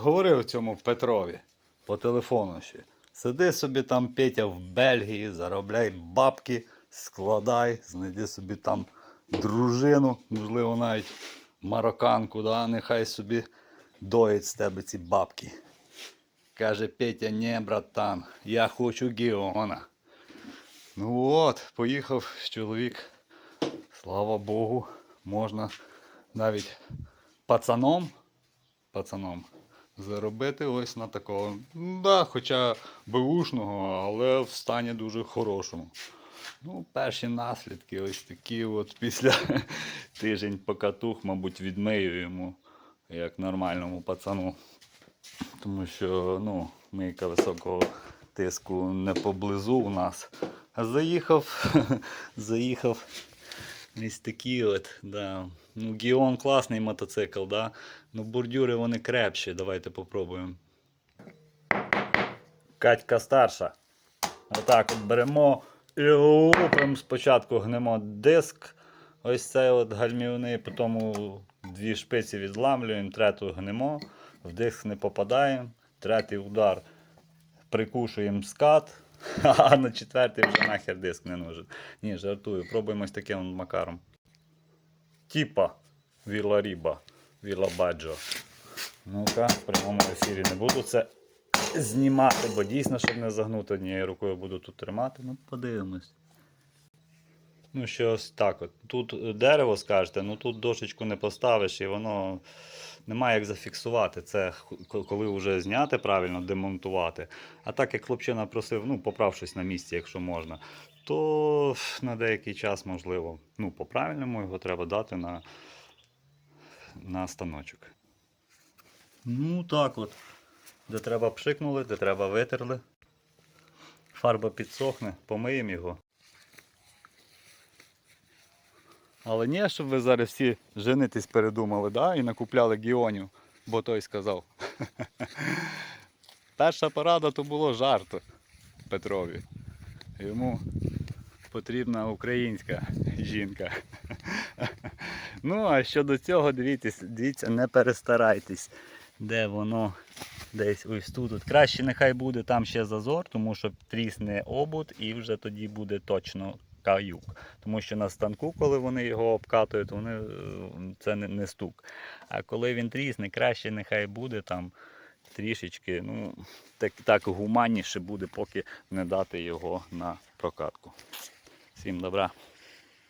говорив цьому Петрові по телефону ще. Сиди собі там Петя в Бельгії, заробляй бабки, складай, знайди собі там дружину, можливо, навіть марокканку, да? нехай собі доїть з тебе ці бабки. Каже Петя, ні, братан, я хочу Геона. Ну от, поїхав чоловік. Слава Богу, можна навіть пацаном, пацаном заробити ось на такого. Да, хоча беушного, але в стані дуже хорошому. Ну, перші наслідки ось такі от після тиждень покатух, мабуть, відмию йому як нормальному пацану. Тому що ну, мийка високого тиску не поблизу у нас. А заїхав, заїхав ось такі от, да. Ну, Гіон класний мотоцикл, да? Ну, бордюри вони крепші. Давайте попробуємо. Катька старша. Отак от беремо і лупимо спочатку гнемо диск. Ось цей от гальмівний, потім дві шпиці відламлюємо, третю гнемо, в диск не попадаємо, третій удар прикушуємо скат, а на четвертий вже нахер диск не нужен. Ні, жартую, пробуємо ось таким макаром. Типа Віла Ріба, Віла Баджо. Ну-ка, в прямому ефірі не буду це знімати, бо дійсно, щоб не загнути однією рукою буду тут тримати. Ну, подивимось. Ну, що ось так от. Тут дерево скажете, ну тут дошечку не поставиш і воно немає як зафіксувати. Це коли вже зняти правильно, демонтувати. А так як хлопчина просив, ну, поправшись на місці, якщо можна, то на деякий час можливо. Ну, по-правильному його треба дати на, на станочок. Ну, так от. Де треба пшикнули, де треба витерли. Фарба підсохне, помиємо його. Але ні, щоб ви зараз всі женитись передумали, да? і накупляли гіонів, бо той сказав. Перша порада то було жарт Петрові. Йому потрібна українська жінка. Ну, а щодо цього, дивіться, дивіться, не перестарайтесь, де воно десь ось тут. От краще нехай буде там ще зазор, тому що трісне обут і вже тоді буде точно каюк. Тому що на станку, коли вони його обкатують, вони, е, це не, не стук. А коли він трісне, краще нехай буде там трішечки, ну, так, так гуманніше буде, поки не дати його на прокатку. Всім добра.